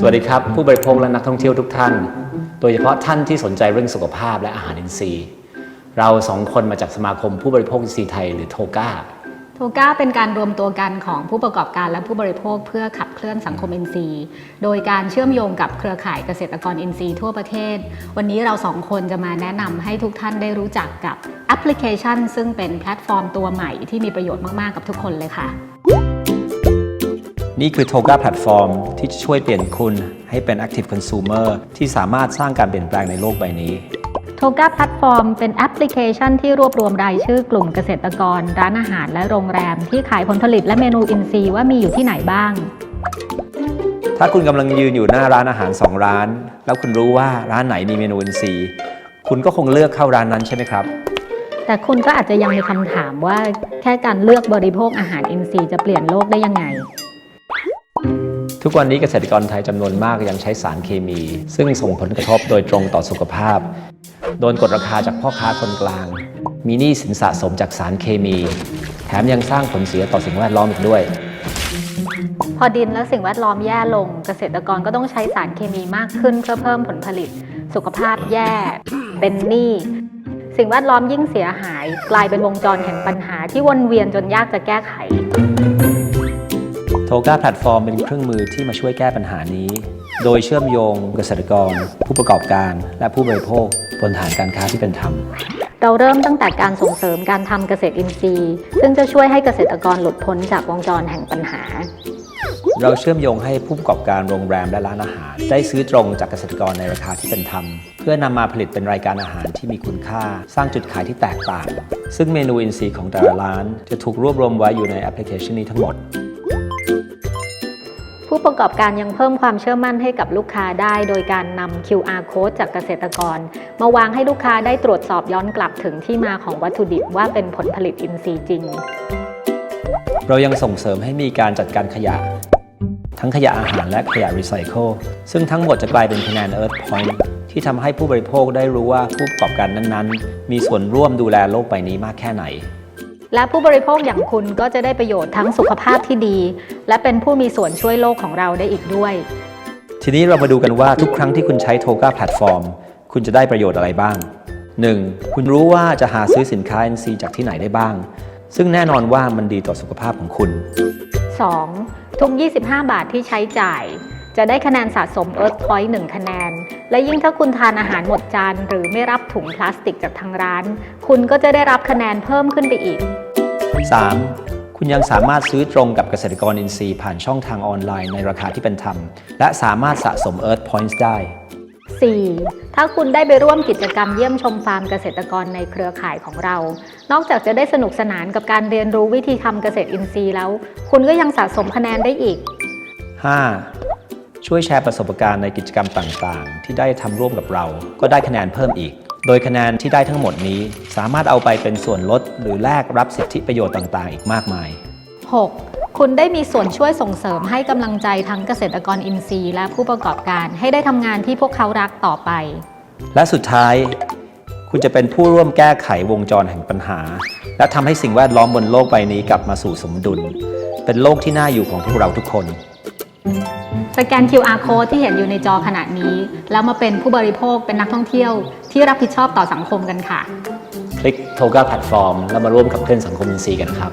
สวัสดีครับ ผู้บริโภคและนักท่องเที่ยวทุกท่าน โดยเฉพาะท่านที่สนใจเรื่องสุขภาพและอาหารอินทรีย์ เราสองคนมาจากสมาคมผู้บริโภคอินทรีย์ไทยหรือโทก้าโทก้าเป็นการรวมตัวกันของผู้ประกอบการและผู้บริโภคเพื่อขับเคลื่อนสังคม NC โดยการเชื่อมโยงกับเครือข่ายเกษตรกร NC ทั่วประเทศ วันนี้เราสองคนจะมาแนะนำให้ทุกท่านได้รู้จักกับแอปพลิเคชัน ซึ่งเป็นแพลตฟอร์มตัวใหม่ที่มีประโยชน์มาก ๆ กับทุกคนเลยค่ะ นี่คือโทก้าแพลตฟอร์มที่จะช่วยเปลี่ยนคุณให้เป็น Active Consumer ที่สามารถสร้างการเปลี่ยนแปลงในโลกใบนี้โทก้าแพลตฟอร์มเป็นแอปพลิเคชันที่รวบรวมรายชื่อกลุ่มเกษตรกร ร้านอาหารและโรงแรม ที่ขายผลผลิตและเมนูอินทรีย์ว่ามีอยู่ที่ไหนบ้าง ถ้าคุณกำลังยืนอยู่หน้าร้านอาหาร 2 ร้าน แล้วคุณรู้ว่าร้านไหนมีเมนูอินทรีย์ คุณก็คงเลือกเข้าร้านนั้นใช่ไหมครับแต่คุณก็อาจจะยังมีคำถามว่าแค่การเลือกบริโภคอาหารอินทรีย์จะเปลี่ยนโลกได้ยังไง ทุกวันนี้เกษตรกรไทยจำนวนมากยังใช้สารเคมี ซึ่งส่งผลกระทบโดยตรงต่อสุขภาพ โดนกดราคาจากพ่อค้าคนกลาง มีหนี้สินสะสมจากสารเคมี แถมยังสร้างผลเสียต่อสิ่งแวดล้อมอีกด้วย พอดินและสิ่งแวดล้อมแย่ลง เกษตรกรก็ต้องใช้สารเคมีมากขึ้นเพื่อเพิ่มผลผลิต สุขภาพแย่ เป็นหนี้สิ่งแวดล้อมยิ่งเสียหาย กลายเป็นวงจรแห่งปัญหาที่วนเวียนจนยากจะแก้ไข โทก้าแพลตฟอร์มเป็นเครื่องมือที่มาช่วยแก้ปัญหานี้ โดยเชื่อมโยงเกษตรกร ผู้ประกอบการ และผู้บริโภคบนฐานการค้าที่เป็นธรรมเราเริ่มตั้งแต่การส่งเสริมการทำเกษตรอินทรีย์ ซึ่งจะช่วยให้เกษตรกรหลุดพ้นจากวงจรแห่งปัญหา เราเชื่อมโยงให้ผู้ประกอบการโรงแรมและร้านอาหาร ได้ซื้อตรงจากเกษตรกรในราคาที่เป็นธรรม เพื่อนำมาผลิตเป็นรายการอาหารที่มีคุณค่า สร้างจุดขายที่แตกต่าง ซึ่งเมนูอินทรีย์ของแต่ละร้าน จะถูกรวบรวมไว้อยู่ในแอปพลิเคชันนี้ทั้งหมด ผู้ประกอบการยังเพิ่มความเชื่อมั่นให้กับลูกค้าได้โดยการนำ QR code จากเกษตรกร มาวางให้ลูกค้าได้ตรวจสอบย้อนกลับถึงที่มาของวัตถุดิบว่าเป็นผลผลิตอินทรีย์จริง เรายังส่งเสริมให้มีการจัดการขยะ ทั้งขยะอาหารและขยะรีไซเคิลซึ่งทั้งหมดจะกลายเป็นคะแนน Earth Point ที่ทำให้ผู้บริโภคได้รู้ว่าผู้ประกอบการนั้นๆ มีส่วนร่วมดูแลโลกใบนี้มากแค่ไหน และผู้บริโภคอย่างคุณก็จะได้ประโยชน์ทั้งสุขภาพที่ดี และเป็นผู้มีส่วนช่วยโลกของเราได้อีกด้วย ทีนี้เรามาดูกันว่าทุกครั้งที่คุณใช้โทก้าแพลตฟอร์ม คุณจะได้ประโยชน์อะไรบ้าง 1. คุณรู้ว่าจะหาซื้อสินค้า NC จากที่ไหนได้บ้าง ซึ่งแน่นอนว่ามันดีต่อสุขภาพของคุณ 2. ทุก 25 บาทที่ใช้จ่าย จะได้คะแนนสะสม Earth Point 1คะแนน และยิ่งถ้าคุณทานอาหารหมดจาน หรือไม่รับถุงพลาสติกจากทางร้าน คุณก็จะได้รับคะแนนเพิ่มขึ้นไปอีก 3. คุณยังสามารถซื้อตรงกับเกษตรกรอินทรีย์ผ่านช่องทางออนไลน์ในราคาที่เป็นธรรม และสามารถสะสม Earth Points ได้ 4. ถ้าคุณได้ไปร่วมกิจกรรมเยี่ยมชมฟาร์มเกษตรกรในเครือข่ายของเรา นอกจากจะได้สนุกสนานกับการเรียนรู้วิธีทำเกษตรอินทรีย์แล้ว คุณก็ยังสะสมคะแนนได้อีก 5. ช่วยแชร์ประสบการณ์ในกิจกรรมต่างๆ ที่ได้ทำร่วมกับเรา ก็ได้คะแนนเพิ่มอีก โดยคะแนนที่ได้ทั้งหมดนี้ สามารถเอาไปเป็นส่วนลด หรือแลกรับสิทธิประโยชน์ต่างๆ อีกมากมาย 6. คุณได้มีส่วนช่วยส่งเสริมให้กำลังใจทั้งเกษตรกรอินทรีย์และผู้ประกอบการให้ได้ทำงานที่พวกเขารักต่อไป และสุดท้าย คุณจะเป็นผู้ร่วมแก้ไขวงจรแห่งปัญหา และทำให้สิ่งแวดล้อมบนโลกใบนี้กลับมาสู่สมดุล เป็นโลกที่น่าอยู่ของพวกเราทุกคน สแกน QR code ที่เห็นอยู่ในจอขณะนี้ แล้วมาเป็นผู้บริโภคเป็นนักท่องเที่ยว ที่รับผิดชอบต่อสังคมกันค่ะ คลิกโทก้าแพลตฟอร์มแล้วมาร่วมกับเพื่อนสังคมอินทรีย์กันครับ